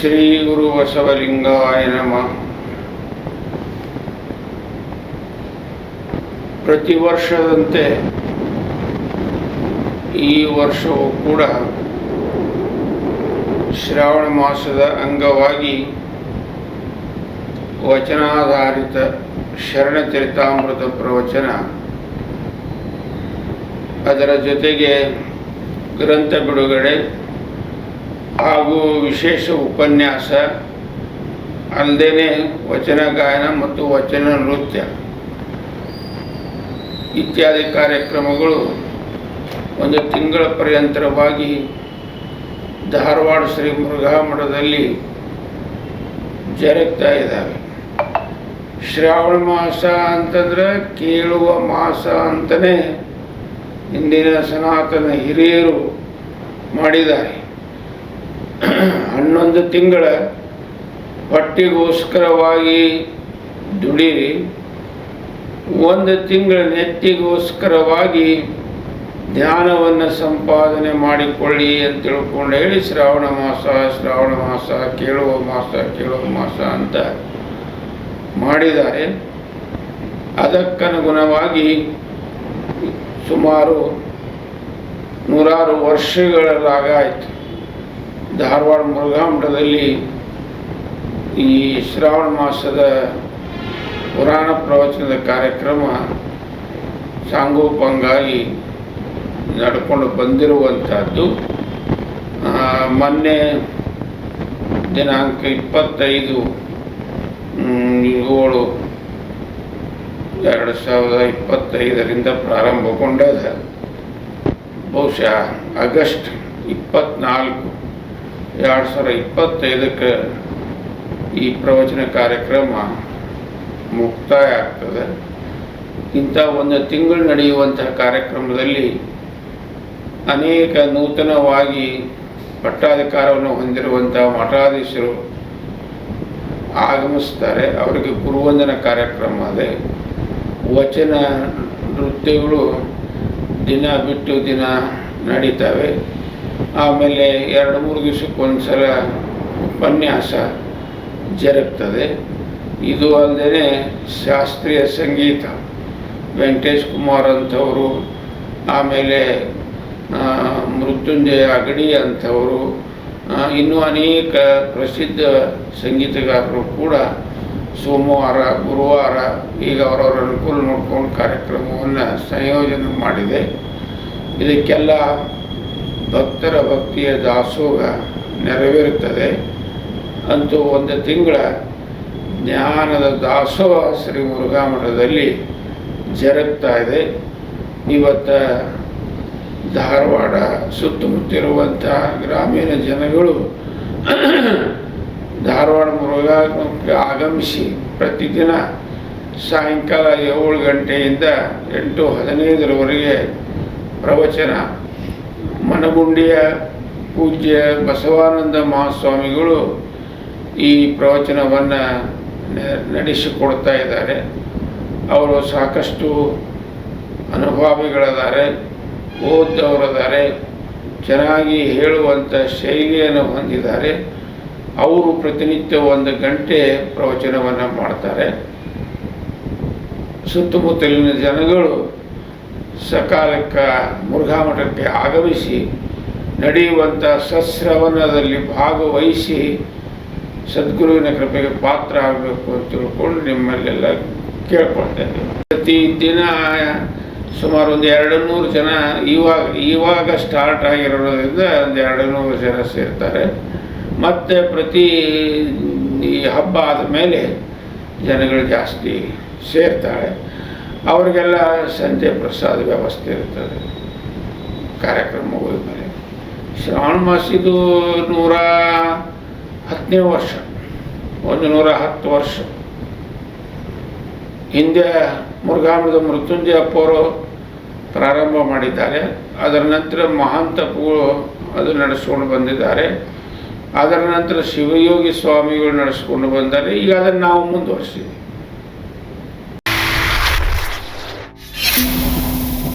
ಶ್ರೀ ಗುರು ಬಸವಲಿಂಗಾಯ ನಮಃ. ಪ್ರತಿ ವರ್ಷದಂತೆ ಈ ವರ್ಷವೂ ಕೂಡ ಶ್ರಾವಣ ಮಾಸದ ಅಂಗವಾಗಿ ವಚನಾಧಾರಿತ ಶರಣಚರಿತಾಮೃತ ಪ್ರವಚನ. ಅದರ ಜೊತೆಗೆ ಗ್ರಂಥ ಬಿಡುಗಡೆ ಹಾಗೂ ವಿಶೇಷ ಉಪನ್ಯಾಸ, ಅಂದೇನೆ ವಚನ ಗಾಯನ ಮತ್ತು ವಚನ ನೃತ್ಯ ಇತ್ಯಾದಿ ಕಾರ್ಯಕ್ರಮಗಳು ಒಂದು ತಿಂಗಳ ಪರ್ಯಂತರವಾಗಿ ಧಾರವಾಡ ಶ್ರೀ ಮುರುಘಾ ಮಠದಲ್ಲಿ ಜರುಗ್ತಾ ಇದ್ದಾವೆ. ಶ್ರಾವಣ ಮಾಸ ಅಂತಂದ್ರೆ ಕೇಳುವ ಮಾಸ ಅಂತಲೇ ಇಂದಿನ ಸನಾತನ ಹಿರಿಯರು ಮಾಡಿದ್ದಾರೆ. ಹನ್ನೊಂದು ತಿಂಗಳ ಹೊಟ್ಟಿಗೋಸ್ಕರವಾಗಿ ದುಡೀರಿ. ಒಂದು ತಿಂಗಳ ನೆತ್ತಿಗೋಸ್ಕರವಾಗಿ ಧ್ಯಾನವನ್ನು ಸಂಪಾದನೆ ಮಾಡಿಕೊಳ್ಳಿ ಅಂತ ತಿಳ್ಕೊಂಡು ಹೇಳಿ, ಶ್ರಾವಣ ಮಾಸ ಶ್ರಾವಣ ಮಾಸ, ಕೇಳುವ ಮಾಸ ಕೇಳುವ ಮಾಸ ಅಂತ ಮಾಡಿದ್ದಾರೆ. ಅದಕ್ಕನುಗುಣವಾಗಿ ಸುಮಾರು ನೂರಾರು ವರ್ಷಗಳಾಗಾಯಿತು. ಧಾರವಾಡ ಮುರುಘಾ ಮಠದಲ್ಲಿ ಈ ಶ್ರಾವಣ ಮಾಸದ ಪುರಾಣ ಪ್ರವಚನದ ಕಾರ್ಯಕ್ರಮ ಸಾಂಗೋಪಂಗಾಗಿ ನಡ್ಕೊಂಡು ಬಂದಿರುವಂಥದ್ದು ಮೊನ್ನೆ ದಿನಾಂಕ ಇಪ್ಪತ್ತೈದು ಏಳು, ಎರಡು ಸಾವಿರದ ಇಪ್ಪತ್ತೈದರಿಂದ ಪ್ರಾರಂಭಗೊಂಡದ ಬಹುಶಃ ಆಗಸ್ಟ್ ಇಪ್ಪತ್ನಾಲ್ಕು ಎರಡು ಸಾವಿರ ಇಪ್ಪತ್ತೈದಕ್ಕೆ ಈ ಪ್ರವಚನ ಕಾರ್ಯಕ್ರಮ ಮುಕ್ತಾಯ ಆಗ್ತದೆ. ಇಂಥ ಒಂದು ತಿಂಗಳು ನಡೆಯುವಂತಹ ಕಾರ್ಯಕ್ರಮದಲ್ಲಿ ಅನೇಕ ನೂತನವಾಗಿ ಪಟ್ಟಾಧಿಕಾರವನ್ನು ಹೊಂದಿರುವಂತಹ ಮಠಾಧೀಶರು ಆಗಮಿಸ್ತಾರೆ. ಅವರಿಗೆ ಗುರುವಂದನ ಕಾರ್ಯಕ್ರಮ ಅದೇ. ವಚನ, ನೃತ್ಯಗಳು ದಿನ ಬಿಟ್ಟು ದಿನ ನಡೀತವೆ. ಆಮೇಲೆ ಎರಡು ಮೂರು ದಿವಸಕ್ಕೊಂದ್ಸಲ ಉಪನ್ಯಾಸ ಜರುಗ್ತದೆ. ಇದು ಅಲ್ಲದೆ ಶಾಸ್ತ್ರೀಯ ಸಂಗೀತ. ವೆಂಕಟೇಶ್ ಕುಮಾರ್ ಅಂಥವರು, ಆಮೇಲೆ ಮೃತ್ಯುಂಜಯ ಅಗಡಿ ಅಂಥವರು ಇನ್ನೂ ಅನೇಕ ಪ್ರಸಿದ್ಧ ಸಂಗೀತಗಾರರು ಕೂಡ ಸೋಮವಾರ, ಗುರುವಾರ ಈಗ ಅವರವರ ಅನುಕೂಲ ನೋಡ್ಕೊಂಡು ಕಾರ್ಯಕ್ರಮವನ್ನು ಸಂಯೋಜನೆ ಮಾಡಿದೆ. ಇದಕ್ಕೆಲ್ಲ ಭಕ್ತರ ಭಕ್ತಿಯ ದಾಸೋಹ ನೆರವೇರುತ್ತದೆ. ಅಂತೂ ಒಂದು ತಿಂಗಳ ಜ್ಞಾನದ ದಾಸೋಹ ಶ್ರೀ ಮುರುಘಾ ಮಠದಲ್ಲಿ ಜರುಗ್ತಾ ಇದೆ. ಇವತ್ತು ಧಾರವಾಡ ಸುತ್ತಮುತ್ತಿರುವಂಥ ಗ್ರಾಮೀಣ ಜನಗಳು ಧಾರವಾಡ ಮುರುಘಾಕ್ಕೆ ಆಗಮಿಸಿ ಪ್ರತಿದಿನ ಸಾಯಂಕಾಲ ಏಳು ಗಂಟೆಯಿಂದ ಎಂಟು ಹದಿನೈದರವರೆಗೆ ಪ್ರವಚನ ಮನಗುಂಡಿಯ ಪೂಜ್ಯ ಬಸವಾನಂದ ಮಹಾಸ್ವಾಮಿಗಳು ಈ ಪ್ರವಚನವನ್ನು ನಡೆಸಿಕೊಡ್ತಾ ಇದ್ದಾರೆ. ಅವರು ಸಾಕಷ್ಟು ಅನುಭಾವಿಗಳಿದ್ದಾರೆ ಓದ್ದವರಿದ್ದಾರೆ ಚೆನ್ನಾಗಿ ಹೇಳುವಂಥ ಶೈಲಿಯನ್ನು ಹೊಂದಿದ್ದಾರೆ. ಅವರು ಪ್ರತಿನಿತ್ಯ ಒಂದು ಗಂಟೆ ಪ್ರವಚನವನ್ನು ಮಾಡ್ತಾರೆ. ಸುತ್ತಮುತ್ತಲಿನ ಜನಗಳು ಸಕಾಲಕ್ಕ ಮುರುಘಾ ಮಠಕ್ಕೆ ಆಗಮಿಸಿ ನಡೆಯುವಂಥ ಸಶ್ರವಣದಲ್ಲಿ ಭಾಗವಹಿಸಿ ಸದ್ಗುರುವಿನ ಕೃಪೆಗೆ ಪಾತ್ರ ಆಗಬೇಕು ಅಂತ ತಿಳ್ಕೊಂಡು ನಿಮ್ಮಲ್ಲೆಲ್ಲ ಕೇಳ್ಕೊಳ್ತೇನೆ. ಪ್ರತಿ ದಿನ ಸುಮಾರು ಒಂದು ಎರಡು ನೂರು ಜನ ಇವಾಗ ಇವಾಗ ಸ್ಟಾರ್ಟ್ ಆಗಿರೋದ್ರಿಂದ ಒಂದು ಎರಡು ನೂರು ಜನ ಸೇರ್ತಾರೆ. ಮತ್ತು ಪ್ರತಿ ಈ ಹಬ್ಬ ಆದ ಮೇಲೆ ಜನಗಳು ಜಾಸ್ತಿ ಸೇರ್ತಾರೆ. ಅವರಿಗೆಲ್ಲ ಸಂಜೆ ಪ್ರಸಾದ ವ್ಯವಸ್ಥೆ ಇರ್ತದೆ. ಕಾರ್ಯಕ್ರಮ ಮೇಲೆ ಶ್ರಾವಣ ಮಾಸಿದು ನೂರ ಹತ್ತನೇ ವರ್ಷ. ಒಂದು ನೂರ ಹತ್ತು ವರ್ಷ. ಹಿಂದೆ ಮುರುಘಾಮದ ಮೃತ್ಯುಂಜಯ ಅಪ್ಪವರು ಪ್ರಾರಂಭ ಮಾಡಿದ್ದಾರೆ. ಅದರ ನಂತರ ಮಹಾಂತಪ್ಪಗಳು ಅದು ನಡೆಸ್ಕೊಂಡು ಬಂದಿದ್ದಾರೆ. ಅದರ ನಂತರ ಶಿವಯೋಗಿ ಸ್ವಾಮಿಗಳು ನಡೆಸ್ಕೊಂಡು ಬಂದರೆ ಈಗ ಅದನ್ನು ನಾವು ಮುಂದುವರಿಸಿದ್ವಿ